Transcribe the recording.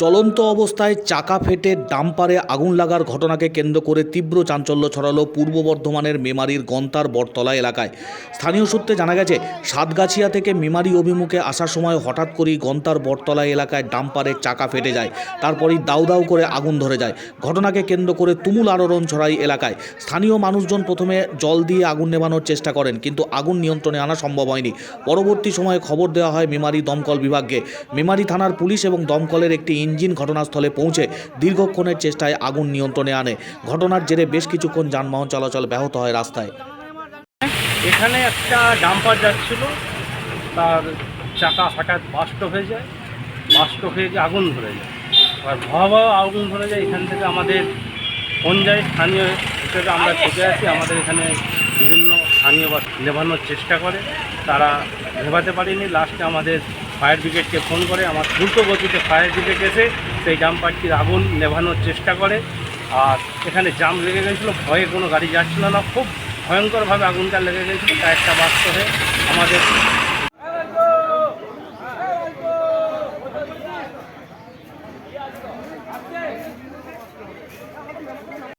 চলন্ত অবস্থায় চাকা ফেটে ডাম্পারে আগুন লাগার ঘটনাকে কেন্দ্র করে তীব্র চাঞ্চল্য ছড়ালো পূর্ব বর্ধমানের মেমারির গন্তার বটতলা এলাকায়। স্থানীয় সূত্রে জানা গেছে, সাতগাছিয়া থেকে মেমারি অভিমুখে আসার সময় হঠাৎ করেই গন্তার বটতলা এলাকায় ডাম্পারের চাকা ফেটে যায়। তারপরেই দাউ দাউ করে আগুন ধরে যায়। ঘটনাকে কেন্দ্র করে তুমুল আলোড়ন ছড়ায় এলাকায়। স্থানীয় মানুষজন প্রথমে জল দিয়ে আগুন নেভানোর চেষ্টা করেন, কিন্তু আগুন নিয়ন্ত্রণে আনা সম্ভব হয়নি। পরবর্তী সময়ে খবর দেওয়া হয় মেমারি দমকল বিভাগকে। মেমারি থানার পুলিশ এবং দমকলের একটি ইঞ্জিন ঘটনাস্থলে পৌঁছে দীর্ঘক্ষণের চেষ্টায় আগুন নিয়ন্ত্রণে আনে। ঘটনার জেরে বেশ কিছুক্ষণ যানবাহন চলাচল ব্যাহত হয় রাস্তায়। এখানে একটা ডাম্পার যাচ্ছিল, তার চাকা হঠাৎ বাস্ট হয়ে যায়। বাস্ট হয়ে গিয়ে আগুন ধরে যায়। আর ভয়াবহ আগুন ধরে যায়। এখান থেকে আমাদের যায় স্থানীয় হিসেবে আমরা ছুটে আসি, আমাদের এখানে বিভিন্ন স্থানীয় বা নেভানোর চেষ্টা করে। তারা নেভাতে পারেনি। লাস্টে আমাদের ফায়ার ব্রিগেডকে ফোন করে, আমার দ্রুত গতিতে ফায়ার ব্রিগেড এসে সেই ডাম্পারটির আগুন নেভানোর চেষ্টা করে। আর এখানে জাম লেগে গেছিল, ভয়ে কোনো গাড়ি যাচ্ছিল না। খুব ভয়ঙ্করভাবে আগুনটা লেগে গেছিল টায়ারটা বাস্ত হয়ে আমাদের